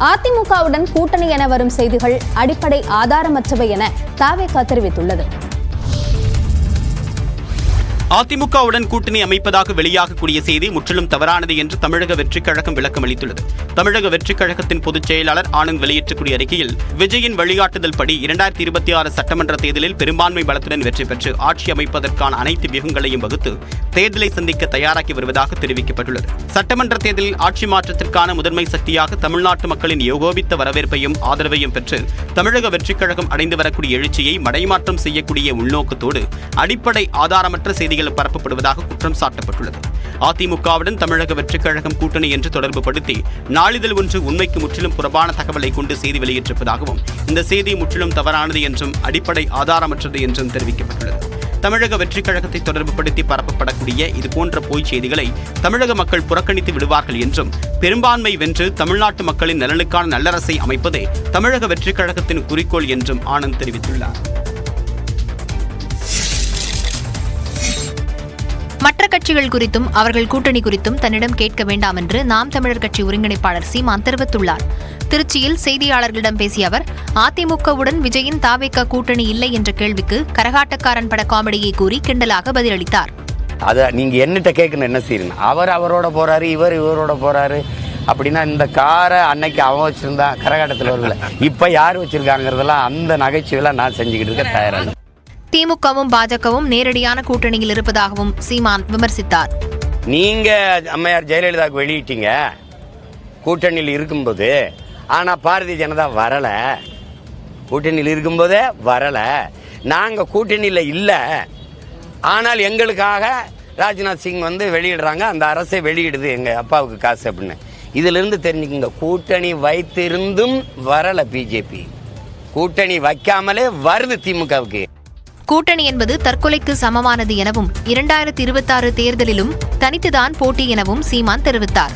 அதிமுகவுடன் கூட்டணி என வரும் செய்திகள் அடிப்படை ஆதாரமற்றவை என தாவேகா தெரிவித்துள்ளது. அதிமுகவுடன் கூட்டணி அமைப்பதாக வெளியாகக்கூடிய செய்தி முற்றிலும் தவறானது என்று தமிழக வெற்றிக் கழகம் விளக்கம் அளித்துள்ளது. தமிழக வெற்றிக் கழகத்தின் பொதுச் செயலாளர் ஆனந்த் வெளியிட்டக்கூடிய அறிக்கையில் விஜயின் வழிகாட்டுதல் படி இரண்டாயிரத்தி இருபத்தி ஆறு சட்டமன்ற தேர்தலில் பெரும்பான்மை பலத்துடன் வெற்றி பெற்று ஆட்சி அமைப்பதற்கான அனைத்து வியூகங்களையும் வகுத்து தேர்தலை சந்திக்க தயாராகி வருவதாக தெரிவிக்கப்பட்டுள்ளது. சட்டமன்ற தேர்தலில் ஆட்சி மாற்றத்திற்கான முதன்மை சக்தியாக தமிழ்நாட்டு மக்களின் ஏகோபித்த வரவேற்பையும் ஆதரவையும் பெற்று தமிழக வெற்றிக் கழகம் அடைந்து வரக்கூடிய எழுச்சியை மடைமாற்றம் செய்யக்கூடிய உள்நோக்கத்தோடு அடிப்படை ஆதாரமற்ற செய்திகள் பரப்பப்படுவதாக குற்றம் சாட்டப்பட்டுள்ளது. அதிமுகவுடன் தமிழக வெற்றிக் கழகம் கூட்டணி என்று தொடர்பு படுத்தி நாளிதழ் ஒன்று உண்மைக்கு முற்றிலும் புறம்பான தகவலை கொண்டு செய்தி வெளியிட்டிருப்பதாகவும் இந்த செய்தி முற்றிலும் தவறானது என்றும் அடிப்படை ஆதாரமற்றது என்றும் தெரிவிக்கப்பட்டுள்ளது. தமிழக வெற்றிக் கழகத்தை தொடர்புபடுத்தி பரப்பப்படக்கூடிய இதுபோன்ற பொய்ச் செய்திகளை தமிழக மக்கள் புறக்கணித்து விடுவார்கள் என்றும் பெரும்பான்மை வென்று தமிழ்நாட்டு மக்களின் நலனுக்கான நல்லரசை அமைப்பதே தமிழக வெற்றிக் கழகத்தின் குறிக்கோள் என்றும் ஆனந்த் தெரிவித்துள்ளார். கட்சிகள் குறித்தும் அவர்கள் கூட்டணி குறித்தும் தன்னிடம் கேட்க வேண்டாம் என்று நாம் தமிழர் கட்சி ஒருங்கிணைப்பாளர் சீமான் தெரிவித்துள்ளார். திருச்சியில் செய்தியாளர்களிடம் பேசிய அவர் அதிமுகவுடன் விஜயின் தாவேக்க கூட்டணி இல்லை என்ற கேள்விக்கு கரகாட்டக்காரன் பட காமெடியை கூறி கிண்டலாக பதிலளித்தார். அதை நீங்கள் என்னட்ட கேட்கணும் என்ன செய்யணும் அவர் அவரோட போறாரு இவர் இவரோட போறாரு. அப்படின்னா இந்த காரை அன்னைக்கு அவன் வச்சிருந்தா கரகாட்டத்தில் வரல இப்போ யார் வச்சிருக்காங்கிறதெல்லாம் அந்த நகைச்சுவையெல்லாம் நான் செஞ்சுக்கிட்டு இருக்க தயாராக திமுகவும் பாஜகவும் நேரடியான கூட்டணியில் இருப்பதாகவும் சீமான் விமர்சித்தார். நீங்க அம்மையார் ஜெயலலிதாவுக்கு வெளியிட்டீங்க. கூட்டணியில் இருக்கும்போது ஆனா பாரதிய ஜனதா வரல. கூட்டணியில் இருக்கும்போதே வரல. நாங்க கூட்டணியில் இல்லை. ஆனால் எங்களுக்காக ராஜ்நாத் சிங் வந்து வெளியிடுறாங்க. அந்த அரசே வெளியிடுது எங்க அப்பாவுக்கு காசு அப்படின்னு. இதிலிருந்து தெரிஞ்சுக்கோங்க கூட்டணி வைத்திருந்தும் வரல பிஜேபி. கூட்டணி வைக்காமலே வருது திமுகவுக்கு. கூட்டணி என்பது தற்கொலைக்கு சமமானது எனவும் இரண்டாயிரத்தி இருபத்தாறு தேர்தலிலும் தனித்துதான் போட்டி எனவும் சீமான் தெரிவித்தார்.